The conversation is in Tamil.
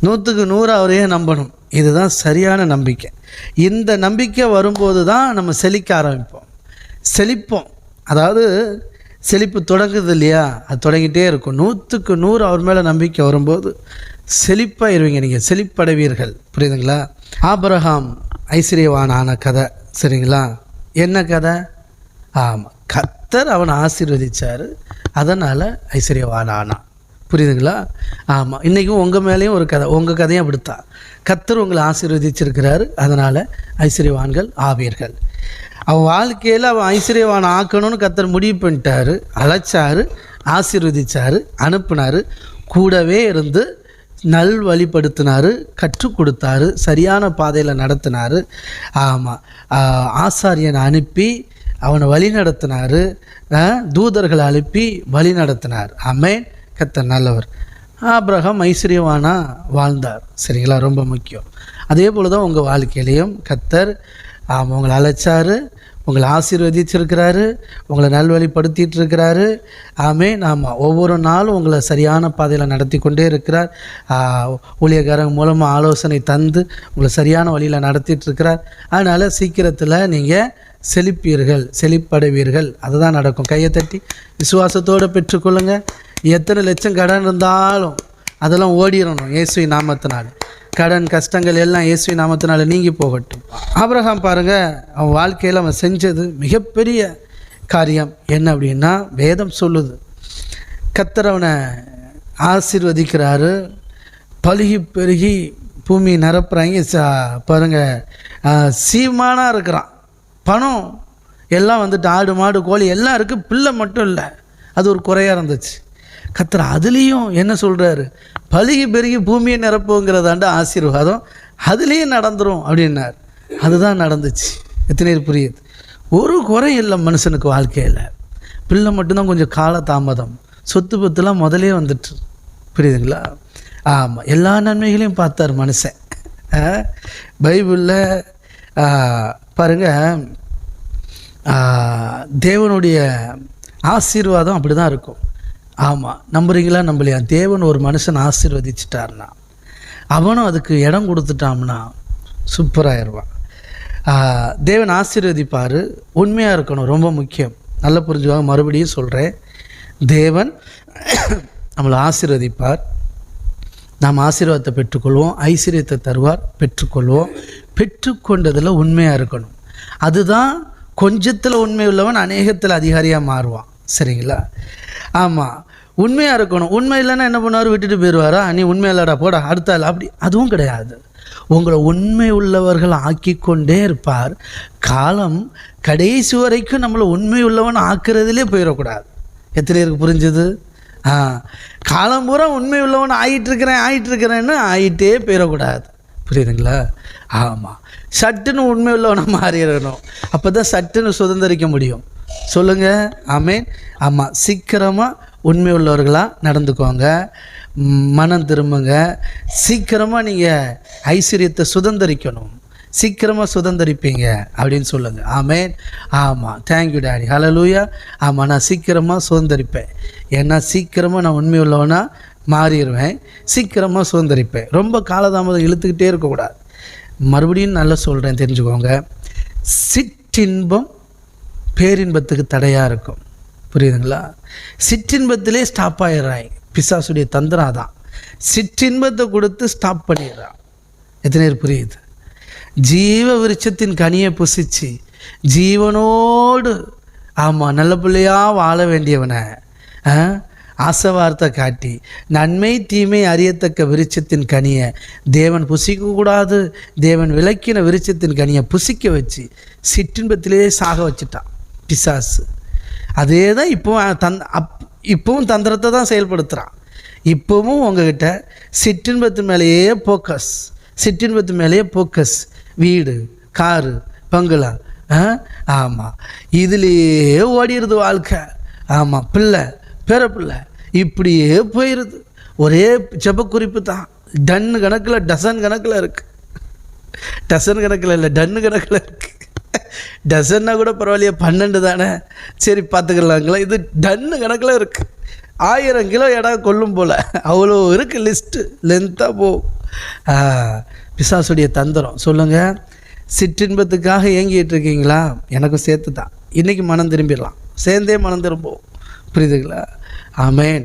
நூற்றுக்கு நூறு அவரையே நம்பணும். இதுதான் சரியான நம்பிக்கை. இந்த நம்பிக்கை வரும்போது தான் நம்ம செழிக்க ஆரம்பிப்போம். செழிப்போம். அதாவது செழிப்பு தொடங்குது இல்லையா? அது தொடங்கிட்டே இருக்கும். நூற்றுக்கு நூறு அவர் மேலே நம்பிக்கை வரும்போது செழிப்பாக இருவீங்க நீங்கள் செழிப்படைவீர்கள். புரியுதுங்களா? ஆபரகாம் ஐஸ்வர்யவான் ஆன கதை. சரிங்களா? என்ன கதை? ஆமாம் கத்தர் அவனை ஆசீர்வதித்தார் அதனால் ஐஸ்வர்யவான் ஆனான் புரியுதுங்களா? ஆமாம் இன்றைக்கும் உங்கள் மேலேயும் ஒரு கதை உங்கள் கதையும் அப்படித்தான். கத்தர் உங்களை ஆசீர்வதிச்சிருக்கிறாரு. அதனால் ஐஸ்வர்யவான்கள் ஆவீர்கள் அவன் வாழ்க்கையில் அவன் ஐஸ்வர்யவான் ஆக்கணும்னு கத்தர் முடிவு பண்ணிட்டாரு. அழைச்சாரு ஆசீர்வதிச்சார் அனுப்புனார். கூடவே இருந்து நல் வழிப்படுத்தினார் கற்றுக் கொடுத்தாரு சரியான பாதையில் நடத்தினார். ஆமாம் ஆசாரியனை அனுப்பி அவனை வழி நடத்தினார் தூதர்களை அனுப்பி வழி நடத்தினார் அமேன் கத்தர் நல்லவர். ஆப்ரஹாம் ஐஸ்வர்யவானா வாழ்ந்தார். சரிங்களா? ரொம்ப முக்கியம். அதே போல் தான் உங்கள் வாழ்க்கையிலையும் கத்தர் ஆமாம் உங்களை அழைச்சாரு உங்களை ஆசீர்வதிச்சிருக்கிறாரு உங்களை நல்வழிப்படுத்திட்டு இருக்கிறாரு ஆமே. நாம் ஒவ்வொரு நாளும் உங்களை சரியான பாதையில் நடத்தி கொண்டே இருக்கிறார் ஊழியக்காரங்க மூலமாக ஆலோசனை தந்து உங்களை சரியான வழியில் நடத்திட்டு இருக்கிறார் அதனால் சீக்கிரத்தில் நீங்கள் செழிப்பீர்கள் செழிப்படைவீர்கள். அதுதான் நடக்கும். கையை தட்டி விசுவாசத்தோடு பெற்றுக்கொள்ளுங்கள் எத்தனை லட்சம் கடன் இருந்தாலும் அதெல்லாம் ஓடிடணும் இயேசுவி நாமத்தினால். கடன் கஷ்டங்கள் எல்லாம் இயேசுவி நாமத்தினால் நீங்கி போகட்டும். ஆபிரகாம் பாருங்கள் அவன் வாழ்க்கையில் அவன் செஞ்சது மிகப்பெரிய காரியம். என்ன அப்படின்னா வேதம் சொல்லுது. கத்தரவனை ஆசிர்வதிக்கிறாரு. பழுகி பெருகி பூமி நிரப்புறாங்க. பாருங்கள் பாருங்க சீமானாக இருக்கிறான். பணம் எல்லாம் வந்துட்டு ஆடு மாடு கோழி எல்லாம் இருக்குது பிள்ளை மட்டும் இல்லை. அது ஒரு குறையாக இருந்துச்சு. கத்துற அதுலேயும் என்ன சொல்கிறாரு பழுகி பெருகி பூமியை நிரப்புங்கிறதாண்டு ஆசீர்வாதம். அதுலேயும் நடந்துரும் அப்படின்னார். அதுதான் நடந்துச்சு. எத்தனை பேர் புரியுது? ஒரு குறை இல்லை மனுஷனுக்கு வாழ்க்கையில். பிள்ளை மட்டும்தான் கொஞ்சம் கால தாமதம். சொத்து பத்துலாம் முதலே வந்துட்டு. புரியுதுங்களா? ஆமாம் எல்லா நன்மைகளையும் பார்த்தார் மனுஷன். பைபிளில் பாருங்கள் தேவனுடைய ஆசீர்வாதம் அப்படி தான் இருக்கும். ஆமாம் நம்புறீங்களா? நம்பலையா? தேவன் ஒரு மனுஷன் ஆசீர்வதிச்சிட்டார்னா அவனும் அதுக்கு இடம் கொடுத்துட்டான்னா சூப்பராகிடுவான் தேவன் ஆசீர்வதிப்பார். உண்மையாக இருக்கணும் ரொம்ப முக்கியம். நல்ல புரிஞ்சுவாங்க மறுபடியும் சொல்கிறேன் தேவன் நம்மளை ஆசீர்வதிப்பார். நாம் ஆசீர்வாதத்தை பெற்றுக்கொள்வோம் ஐஸ்வர்யத்தை தருவார் பெற்றுக்கொள்வோம். பெற்றுக்கொண்டதில் உண்மையாக இருக்கணும். அதுதான் கொஞ்சத்தில் உண்மை உள்ளவன் அநேகத்தில் அதிகாரியாக மாறுவான். சரிங்களா? ஆமாம் உண்மையாக இருக்கணும். உண்மை இல்லைன்னா என்ன பண்ணுவார்? விட்டுட்டு போயிடுவாரா? நீ உண்மை இல்லடா போடா அடுத்த ஆள். அப்படி அதுவும் கிடையாது. உங்களை உண்மை உள்ளவர்கள் ஆக்கி கொண்டே இருப்பார். காலம் கடைசி வரைக்கும் நம்மளை உண்மை உள்ளவன் ஆக்குறதுலே போயிடக்கூடாது. எத்தனை பேருக்கு புரிஞ்சுது? ஆ. காலம் பூரா உண்மை உள்ளவன் ஆகிட்டுருக்கிறேன் ஆகிட்டுருக்கிறேன்னு ஆகிட்டே போயிடக்கூடாது. புரியுதுங்களா? ஆமாம் சட்டுன்னு உண்மை உள்ளவனை மாறிடணும். அப்போ தான் சட்டுன்னு சுதந்திரிக்க முடியும். சொல்லுங்கள் ஆமேன். ஆமாம் சீக்கிரமாக உண்மை உள்ளவர்களாக நடந்துக்கோங்க மனம் திரும்புங்க. சீக்கிரமாக நீங்கள் ஐஸ்வர்யத்தை சுதந்திரிக்கணும். சீக்கிரமாக சுதந்திரிப்பீங்க அப்படின்னு சொல்லுங்கள் ஆமேன். ஆமாம் தேங்க்யூ டேடி ஹலலூயா ஆமாம் நான் சீக்கிரமாக சுதந்திரிப்பேன். ஏன்னா சீக்கிரமாக நான் உண்மை உள்ளவனா மாறிடுவேன். சீக்கிரமாக சுதந்திரிப்பேன். ரொம்ப காலதாமதம் இழுத்துக்கிட்டே இருக்கக்கூடாது. மறுபடியும் நல்லா சொல்கிறேன் தெரிஞ்சுக்கோங்க. சிற்றின்பம் பேரின்பத்துக்கு தடையாக இருக்கும். புரியுதுங்களா? சிற்றின்பத்திலே ஸ்டாப் ஆயிடுறாய். பிசாசுடைய தந்திரம் தான் சிற்றின்பத்தை கொடுத்து ஸ்டாப் பண்ணிடுறான். எத்தனை பேர் புரியுது? ஜீவ விருட்சத்தின் கனியை புசிச்சு ஜீவனோடு ஆமாம் நல்ல பிள்ளையாக வாழ வேண்டியவனை ஆசை வார்த்தை காட்டி நன்மை தீமை அறியத்தக்க விருட்சத்தின் கனியை தேவன் புசிக்கக்கூடாது தேவன் விளக்கின விருட்சத்தின் கனியை புசிக்க வச்சு சிற்றின்பத்திலே சாக வச்சுட்டான். பிசாசு. அதே தான் இப்போவும் தந் அப் இப்போவும் தந்திரத்தை தான் செயல்படுத்துகிறான் இப்போவும் உங்ககிட்ட சிற்றின்பத்து மேலேயே போக்கஸ் சிற்றின்பத்து மேலேயே போக்கஸ் வீடு காரு பங்களா ஆமாம் இதுலேயே ஓடிடுது வாழ்க்கை. ஆமாம் பிள்ளை பேர பிள்ளை இப்படியே போயிடுது ஒரே ஜப குறிப்பு தான். டன்னு கணக்கில் டசன் கணக்கில் இருக்குது டசன் கணக்கில் இல்லை டன்னு கணக்கில் இருக்குது டசன்னா கூட பரவாயில்லையே பன்னெண்டு தானே? சரி பார்த்துக்கலாங்களா. இது டன்னு கணக்கில் இருக்குது ஆயிரம் கிலோ இடம் கொல்லும் போல். அவ்வளோ இருக்குது லிஸ்ட்டு லென்த்தாக போகும் பிசாசுடைய தந்திரம். சொல்லுங்கள் சிற்றின்பத்துக்காக ஏங்கிட்டு இருக்கீங்களா? எனக்கும் சேர்த்து தான் இன்றைக்கி மனம் திரும்பிடலாம். சேர்ந்தே மனம் திரும்பும். புரியுதுங்களா? ஆமேன்